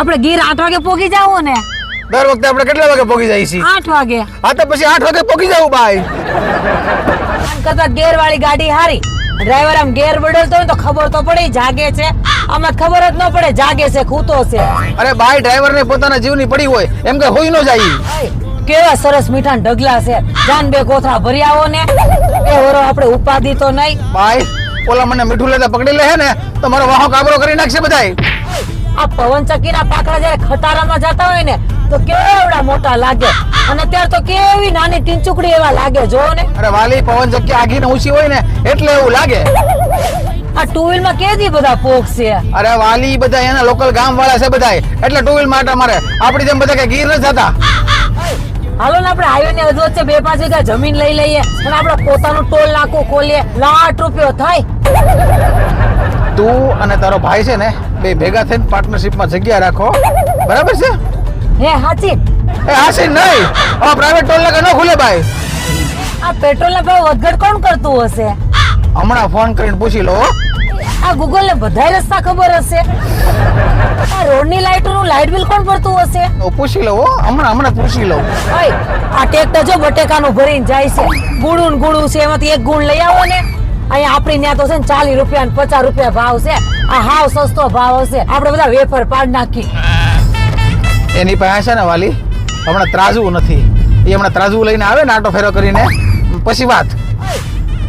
આપણે ગીર આઠ વાગે પોગી જાવ ને? દર વખતે આપણે કેટલા વાગે પોગી જાય છીએ આઠ વાગે. હા તો પછી આઠ વાગે પોગી જવું ભાઈ કરતા ગેર વાળી ગાડી હારી. ડ્રાઈવર આમ ગેર બદલતો હોય તો ખબર તો પડે જાગે છે. અમે ખબર જ ન પડે જાગે છે ખૂતો છે. અરે ભાઈ ડ્રાઈવર ને પોતાના જીવની પડી હોય એમ કે હોઈ ન જાય. કેવા સરસ મીઠા ઢગલા છે. જાન બે કોથળા ભર્યાઓ ને. એ વરો આપણે ઉપાધિ તો નહીં. ભાઈ ઓલા મને મીઠું લેતા પકડી લે ને તો મારો વાહો કાબરો કરી નાખશે બધાય. આ પવન ચક્કીના પાકડા જયારે ખટારામાં જતા હોય ને તો કેવડા મોટા લાગે. અને અત્યારે તો કેવી નાની ટીંચુકડી એવા લાગે જો ને. અરે વાલી પવન ચક્કી આગીને ઊંચી હોય ને એટલે એવું લાગે. આ ટુ વ્હીલમાં કેદી બધા પોક છે? અરે વાલી બધા એના લોકલ ગામ વાળા છે બધાય. એટલે ટુ વ્હીલ માટે મારે આપડી જેમ બધા કઈ ગીર ન થતા. હાલો ને આપણે હાઈવે ની વચ્ચે બે પાંચ વીઘા જમીન લઈ લઈએ અને આપણે પોતાનું ટોલ નાકું ખોલીએ. લાખ રૂપિયો થાય. તું અને તારો ભાઈ છે ને બે ભેગા થઈને પાર્ટનરશિપમાં જગ્યા રાખો. બરાબર છે? હે હાચી. એ હાચી નહીં. આ પ્રાઇવેટ ટોલ નાકા ન ખુલે ભાઈ. આ પેટ્રોલ ના ભાવ વધઘટ કોણ કરતું હશે? હમણાં ફોન કરીને પૂછી લો આ ગૂગલ ને બધાય રસ્તા ખબર હશે. આ રોડની લાઇટનું લાઈટ બિલ કોણ ભરતું હશે? પૂછી લો હો. હમણાં હમણાં પૂછી લો. ઓય આ ટેક્ટર જો બટેકાનું ભરીને જાય છે. ગુડું ને ગુડું છે એમાંથી એક ગુણ લઈ આવો ને. અહીંયા આપણી ત્યાં તો છે ને ચાલીસ રૂપિયા ને પચાસ રૂપિયા ભાવ છે. આ હાવ સસ્તો ભાવ હશે. આપણે બધા વેફર પાડ નાખી એની પાસે છે ને વાલી હમણાં ત્રાજવું નથી. એ હમણાં ત્રાજવું લઈને આવે ને આટો ફેરો કરીને પછી વાત.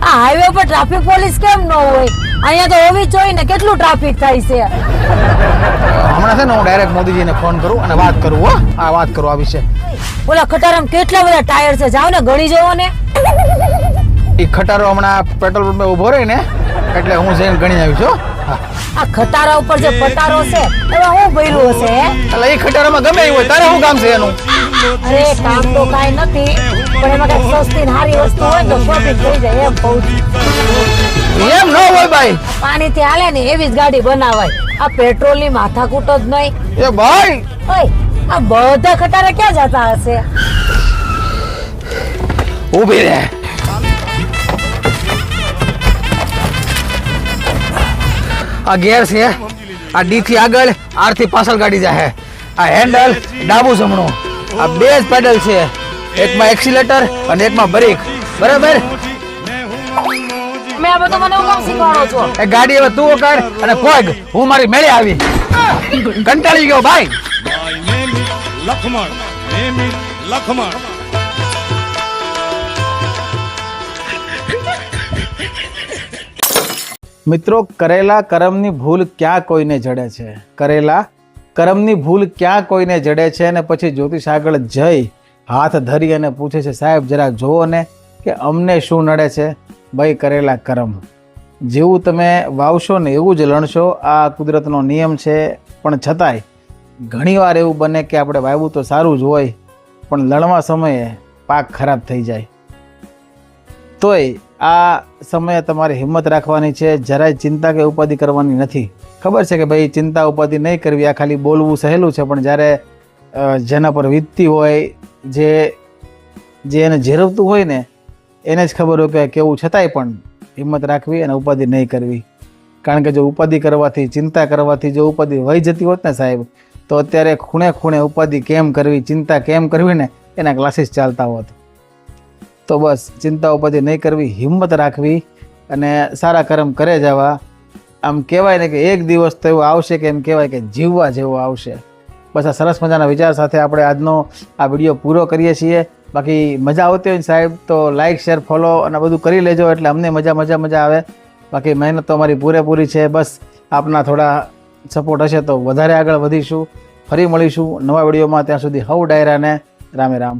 આ હાઈવે પર ટ્રાફિક પોલીસ કેમ ન હોય? અહીંયા તો હોવી જોઈએ ને કેટલું ટ્રાફિક થાય છે. હમણાં છે ને હું ડાયરેક્ટ મોદીજીને ફોન કરું અને વાત કરું હો. આ વાત કરું આ વિશે. ઓલા ખટારામ કેટલા બધા ટાયર છે? જાવ ને ગણી જવો ને. એ ખટારો હમણાં પેટ્રોલ પંપે ઊભો રહે ને એટલે હું જઈને ગણી આવી છું આ ખટારા ઉપર જે પટારો છે એમાં હું ભર્યું હશે એટલે એ ખટારામાં ગમે એવું હોય તારે શું કામ છે એનું? અરે કામ તો કાંઈ નથી પણ એમાં કઈ સસ્તી ને સારી વસ્તુ હોય તો શોપિંગ થઈ જાય એમ કહું એમ ન હોય ભાઈ. પાણી થી હાલે ને એવી જ ગાડી બનાવાય. આ પેટ્રોલની માથાકૂટ જ નહીં. એ ભાઈ. ઓય આ બધા ખટારા ક્યાં જતા હશે? ઊભી રહે. આ ગેર છે. આ ડી થી આગળ આરથી પાછળ ગાડી જાય આ હેન્ડલ ડાબુ જમણું. આ બે જ પેડલ છે. એકમાં એક્સિલેટર અને એકમાં બ્રેક બરાબર? તમે આ બધું મને હું શીખવાડો છો. એ ગાડી હવે તું કર અને પોગ હું મારી મેળે આવી. કંટાળી ગયો ભાઈ. લખમણ name મિત્રો, કરેલા કરમની ભૂલ ક્યાં કોઈને જડે છે? કરેલા કરમની ભૂલ ક્યાં કોઈને જડે છે? અને પછી જ્યોતિષ આગળ જઈ હાથ ધરી અને પૂછે છે, સાહેબ, જરાક જુઓ ને કે અમને શું નડે છે? ભાઈ, કરેલા કરમ. જેવું તમે વાવશો ને એવું જ લણશો, આ કુદરતનો નિયમ છે. પણ છતાંય ઘણીવાર એવું બને કે આપણે વાવ્યું તો સારું જ હોય, પણ લણવા સમયે પાક ખરાબ થઈ જાય. તોય આ સમયે તમારે હિંમત રાખવાની છે, જરાય ચિંતા કે ઉપાધિ કરવાની નથી. ખબર છે કે ભાઈ, ચિંતા, ઉપાધિ નહીં કરવી, આ ખાલી બોલવું સહેલું છે, પણ જ્યારે જેના પર વીતતી હોય, જે જે એને ઝેરવતું હોય ને, એને જ ખબર હોય કે કેવું છતાંય પણ હિંમત રાખવી અને ઉપાધિ નહીં કરવી. કારણ કે જો ઉપાધિ કરવાથી, ચિંતા કરવાથી જો ઉપાધિ વહી જતી હોત ને સાહેબ, તો અત્યારે ખૂણે ખૂણે ઉપાધિ કેમ કરવી, ચિંતા કેમ કરવી ને, એના ક્લાસીસ ચાલતા હોત. તો બસ ચિંતા ઉપાધિ નહીં કરવી, હિંમત રાખવી અને સારા કર્મ કરે જવા. આમ કહેવાય ને કે એક દિવસ તો એવું આવશે કે એમ કહેવાય કે જીવવા જેવો આવશે. બસ આ સરસ મજાના વિચાર સાથે આપણે આજનો આ વીડિયો પૂરો કરીએ છીએ. બાકી મજા આવતી હોય ને સાહેબ, તો લાઇક શેર ફોલો અને બધું કરી લેજો એટલે અમને મજા મજા મજા આવે. બાકી મહેનત તો અમારી પૂરેપૂરી છે. બસ આપના થોડા સપોર્ટ હશે તો વધારે આગળ વધીશું. ફરી મળીશું નવા વિડીયોમાં. ત્યાં સુધી હવ ડાયરાને રામે રામ.